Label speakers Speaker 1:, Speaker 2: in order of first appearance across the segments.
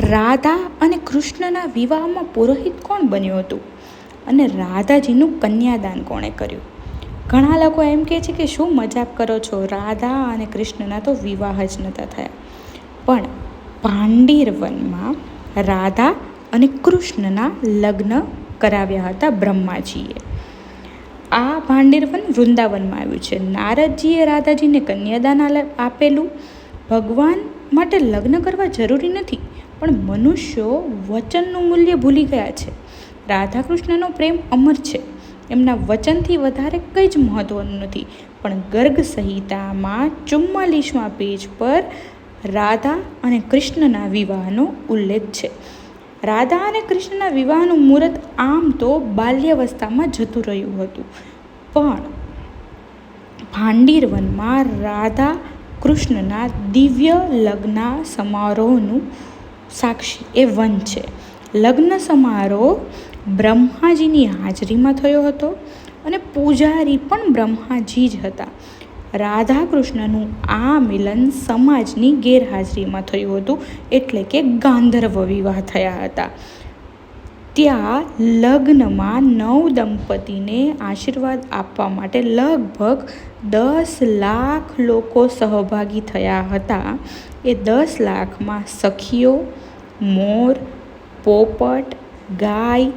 Speaker 1: રાધા અને કૃષ્ણના વિવાહમાં પુરોહિત કોણ બન્યું હતું? અને રાધાજીનું કન્યાદાન કોણે કર્યું? ઘણા લોકો એમ કહે છે કે શું મજાક કરો છો? રાધા અને કૃષ્ણના તો વિવાહ જ નહોતા થયા. પણ ભાંડીર વનમાં રાધા અને કૃષ્ણના લગ્ન કરાવ્યા હતા બ્રહ્માજીએ. આ ભાંડીરવન વૃંદાવનમાં આવ્યું છે. નારદજીએ રાધાજીને કન્યાદાન આપેલું? ભગવાન માટે લગ્ન કરવા જરૂરી નથી? પણ મનુષ્યો વચનનું મૂલ્ય ભૂલી ગયા છે. રાધા કૃષ્ણનો પ્રેમ અમર છે. એમના વચનથી વધારે કંઈ જ મહત્ત્વનું નથી. પણ ગર્ગ સંહિતામાં ચુમ્માલીસમાં પેજ પર રાધા અને કૃષ્ણના વિવાહનો ઉલ્લેખ છે. રાધા અને કૃષ્ણના વિવાહનું મુહૂર્ત આમ તો બાલ્યાવસ્થામાં જતું રહ્યું હતું. પણ ભાંડીર વનમાં રાધા કૃષ્ણના દિવ્ય લગ્ન સમારોહનું સાક્ષી એ વન છે. લગ્ન સમારોહ બ્રહ્માજીની હાજરીમાં થયો હતો અને પૂજારી પણ બ્રહ્માજી જ હતા. રાધા કૃષ્ણનું આ મિલન સમાજની ગેરહાજરીમાં થયું હતું એટલે કે ગાંધર્વ વિવાહ થયા હતા. ત્યાં લગ્નમાં નવ દંપતીને આશીર્વાદ આપવા માટે લગભગ દસ લાખ લોકો સહભાગી થયા હતા. એ દસ લાખમાં સખીઓ, મોર, પોપટ, ગાય,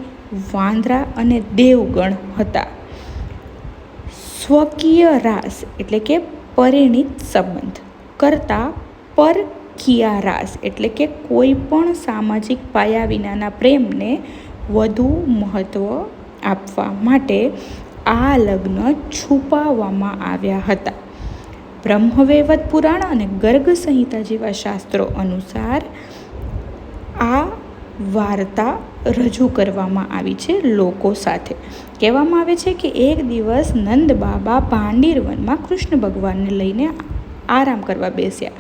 Speaker 1: વાંદરા અને દેવગણ હતા. સ્વકીય રાસ એટલે કે પરિણિત સંબંધ કરતાં પરકીયા રાસ એટલે કે કોઈ પણ સામાજિક પાયા વિનાના પ્રેમને વધુ મહત્ત્વ આપવા માટે આ લગ્ન છુપાવવામાં આવ્યા હતા. બ્રહ્મવૈવત પુરાણ અને ગર્ગ સંહિતા જેવા શાસ્ત્રો અનુસાર આ વાર્તા રજૂ કરવામાં આવી છે લોકો સાથે. કહેવામાં આવે છે કે એક દિવસ નંદ બાબા પાંડીરવનમાં કૃષ્ણ ભગવાનને લઈને આરામ કરવા બેસ્યા.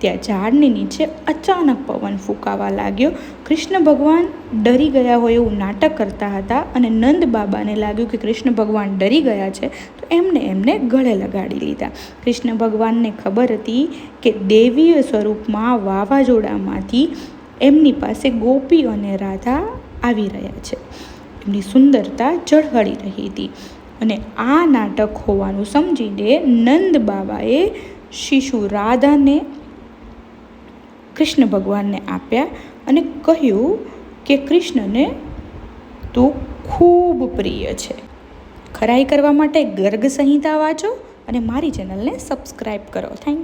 Speaker 1: ત્યાં ઝાડની નીચે અચાનક પવન ફૂંકાવા લાગ્યો. કૃષ્ણ ભગવાન ડરી ગયા હોય એવું નાટક કરતા હતા અને નંદ બાબાને લાગ્યું કે કૃષ્ણ ભગવાન ડરી ગયા છે, તો એમને એમને ગળે લગાડી લીધા. કૃષ્ણ ભગવાનને ખબર હતી કે દેવીય સ્વરૂપમાં વાવાઝોડામાંથી એમની પાસે ગોપી અને રાધા આવી રહ્યા છે. એમની સુંદરતા ઝળહળી રહી હતી અને આ નાટક હોવાનું સમજીને નંદ બાબાએ શિશુ રાધાને કૃષ્ણ ભગવાનને આપ્યા અને કહ્યું કે, કૃષ્ણને તું ખૂબ પ્રિય છે. ખરાઈ કરવા માટે ગર્ગ સંહિતા વાંચો અને મારી ચેનલને સબસ્ક્રાઈબ કરો. થેન્ક